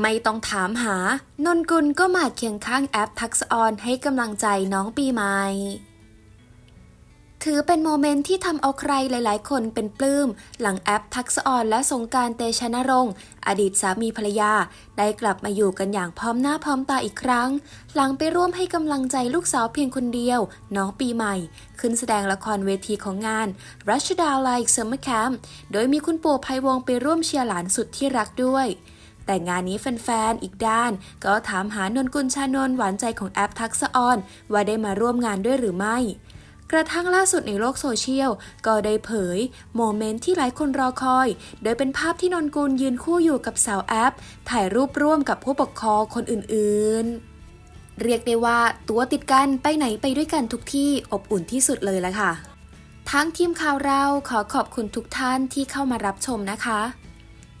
ไม่ต้องถามหา นนกุลก็มาเคียงข้างแอปทักษออนให้กำลังใจน้องปีใหม่ ถือเป็นโมเมนต์ที่ทำเอาใครหลาย ๆ คนเป็นปลื้ม หลังแอปทักษออนและสงการเตชะนรงค์อดีตสามีภรรยา ได้กลับมาอยู่กันอย่างพร้อมหน้าพร้อมตาอีกครั้ง หลังไปร่วมให้กำลังใจลูกสาวเพียงคนเดียว น้องปีใหม่ ขึ้นแสดงละครเวทีของงานรัชดาไลค์เซอร์มแคมป์โดยมีคุณปู่ภัยวงไปร่วมเชียร์หลานสุดที่รักด้วย แต่งานนี้แฟนๆ อีกด้าน ก็ถามหานนกุลชานนหวานใจของแอปทักษออน ว่าได้มาร่วมงานด้วยหรือไม่ กระทั่งล่าสุดในโลกโซเชียล ก็ได้เผย โมเมนต์ที่หลายคนรอคอย โดยเป็นภาพที่นนกุลยืนคู่อยู่กับสาวแอป ถ่ายรูปร่วมกับผู้ปกครองคนอื่นๆ เรียกได้ว่าตัวติดกันไปไหนไปด้วยกันทุกที่อบอุ่นที่สุดเลยละค่ะทั้งทีมข่าวเราขอขอบคุณทุกท่านที่เข้ามารับชมนะคะ